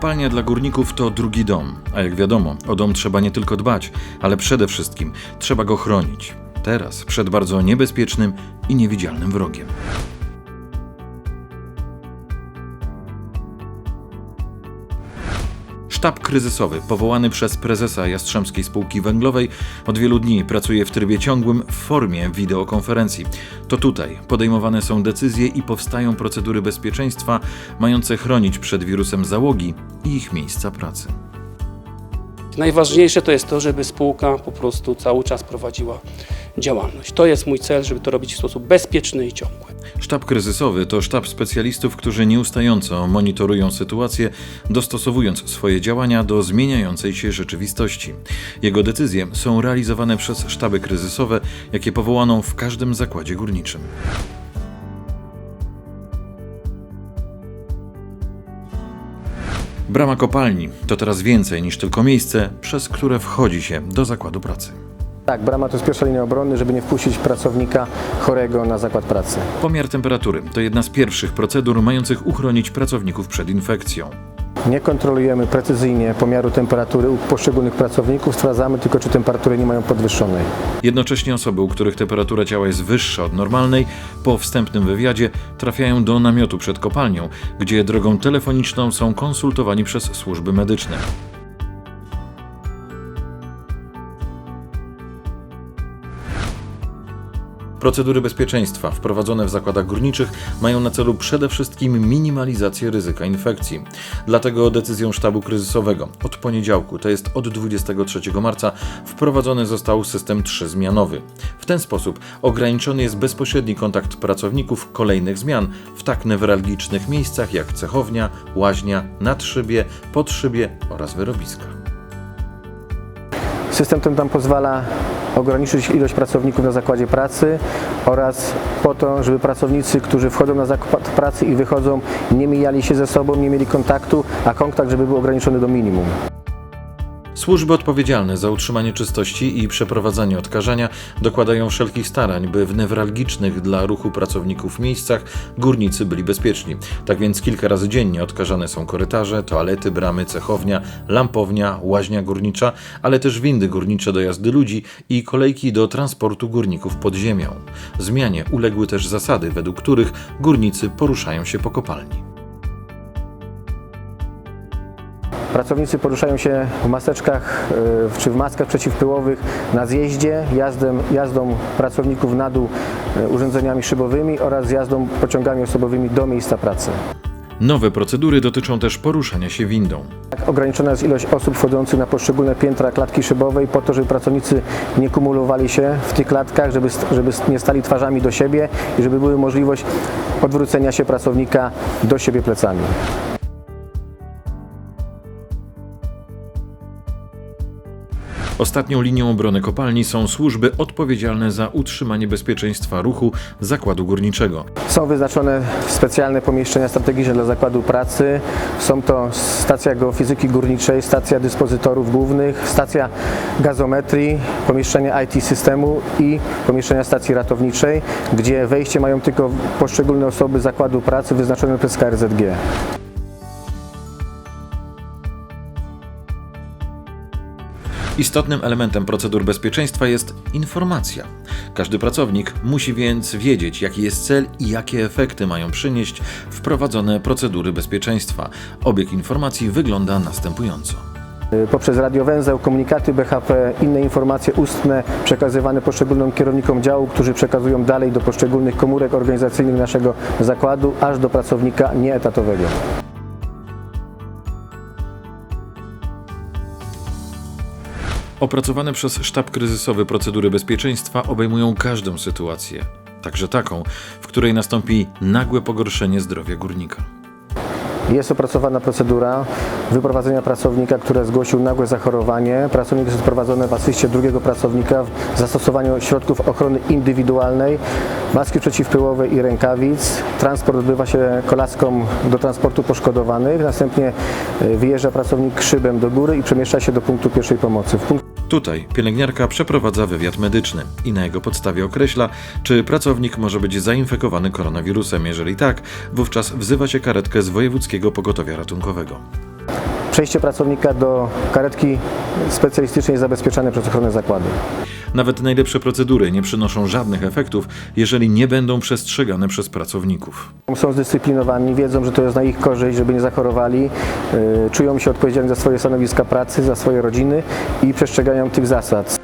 Kopalnia dla górników to drugi dom, a jak wiadomo, o dom trzeba nie tylko dbać, ale przede wszystkim trzeba go chronić. Teraz przed bardzo niebezpiecznym i niewidzialnym wrogiem. Sztab kryzysowy, powołany przez prezesa Jastrzębskiej Spółki Węglowej, od wielu dni pracuje w trybie ciągłym w formie wideokonferencji. To tutaj podejmowane są decyzje i powstają procedury bezpieczeństwa mające chronić przed wirusem załogi i ich miejsca pracy. Najważniejsze to jest to, żeby spółka po prostu cały czas prowadziła działalność. To jest mój cel, żeby to robić w sposób bezpieczny i ciągły. Sztab kryzysowy to sztab specjalistów, którzy nieustająco monitorują sytuację, dostosowując swoje działania do zmieniającej się rzeczywistości. Jego decyzje są realizowane przez sztaby kryzysowe, jakie powołano w każdym zakładzie górniczym. Brama kopalni to teraz więcej niż tylko miejsce, przez które wchodzi się do zakładu pracy. Tak, brama to jest pierwsza linia obrony, żeby nie wpuścić pracownika chorego na zakład pracy. Pomiar temperatury to jedna z pierwszych procedur mających uchronić pracowników przed infekcją. Nie kontrolujemy precyzyjnie pomiaru temperatury u poszczególnych pracowników, sprawdzamy tylko, czy temperatury nie mają podwyższonej. Jednocześnie osoby, u których temperatura ciała jest wyższa od normalnej, po wstępnym wywiadzie trafiają do namiotu przed kopalnią, gdzie drogą telefoniczną są konsultowani przez służby medyczne. Procedury bezpieczeństwa wprowadzone w zakładach górniczych mają na celu przede wszystkim minimalizację ryzyka infekcji. Dlatego decyzją sztabu kryzysowego od poniedziałku, to jest od 23 marca, wprowadzony został system trzyzmianowy. W ten sposób ograniczony jest bezpośredni kontakt pracowników kolejnych zmian w tak newralgicznych miejscach jak cechownia, łaźnia, nadszybie, podszybie oraz wyrobiska. System ten tam pozwala ograniczyć ilość pracowników na zakładzie pracy oraz po to, żeby pracownicy, którzy wchodzą na zakład pracy i wychodzą, nie mijali się ze sobą, nie mieli kontaktu, a kontakt, żeby był ograniczony do minimum. Służby odpowiedzialne za utrzymanie czystości i przeprowadzanie odkażania dokładają wszelkich starań, by w newralgicznych dla ruchu pracowników miejscach górnicy byli bezpieczni. Tak więc kilka razy dziennie odkażane są korytarze, toalety, bramy, cechownia, lampownia, łaźnia górnicza, ale też windy górnicze do jazdy ludzi i kolejki do transportu górników pod ziemią. Zmianie uległy też zasady, według których górnicy poruszają się po kopalni. Pracownicy poruszają się w maseczkach y, czy w maskach przeciwpyłowych na zjeździe, jazdem, jazdą pracowników na dół y, urządzeniami szybowymi oraz jazdą pociągami osobowymi do miejsca pracy. Nowe procedury dotyczą też poruszania się windą. Tak, Ograniczona jest ilość osób wchodzących na poszczególne piętra klatki szybowej po to, żeby pracownicy nie kumulowali się w tych klatkach, żeby, żeby nie stali twarzami do siebie i żeby była możliwość odwrócenia się pracownika do siebie plecami. Ostatnią linią obrony kopalni są służby odpowiedzialne za utrzymanie bezpieczeństwa ruchu zakładu górniczego. Są wyznaczone specjalne pomieszczenia strategiczne dla zakładu pracy. Są to stacja geofizyki górniczej, stacja dyspozytorów głównych, stacja gazometrii, pomieszczenia IT systemu i pomieszczenia stacji ratowniczej, gdzie wejście mają tylko poszczególne osoby zakładu pracy wyznaczone przez KRZG. Istotnym elementem procedur bezpieczeństwa jest informacja. Każdy pracownik musi więc wiedzieć, jaki jest cel i jakie efekty mają przynieść wprowadzone procedury bezpieczeństwa. Obieg informacji wygląda następująco. poprzez radiowęzeł, komunikaty BHP, inne informacje ustne przekazywane poszczególnym kierownikom działu, którzy przekazują dalej do poszczególnych komórek organizacyjnych naszego zakładu, aż do pracownika nieetatowego. Opracowane przez sztab kryzysowy procedury bezpieczeństwa obejmują każdą sytuację, także taką, w której nastąpi nagłe pogorszenie zdrowia górnika. Jest opracowana procedura wyprowadzenia pracownika, który zgłosił nagłe zachorowanie. Pracownik jest odprowadzony w asyście drugiego pracownika w zastosowaniu środków ochrony indywidualnej, maski przeciwpyłowej i rękawic. Transport odbywa się kolaską do transportu poszkodowanych. Następnie y, wyjeżdża pracownik szybem do góry i przemieszcza się do punktu pierwszej pomocy. Tutaj pielęgniarka przeprowadza wywiad medyczny i na jego podstawie określa, czy pracownik może być zainfekowany koronawirusem. Jeżeli tak, wówczas wzywa się karetkę z Wojewódzkiego Pogotowia Ratunkowego. Przejście pracownika do karetki specjalistycznej zabezpieczanej przez ochronę zakładu. Nawet najlepsze procedury nie przynoszą żadnych efektów, jeżeli nie będą przestrzegane przez pracowników. Są zdyscyplinowani, wiedzą, że to jest na ich korzyść, żeby nie zachorowali, yy, czują się odpowiedzialni za swoje stanowiska pracy, za swoje rodziny i przestrzegają tych zasad.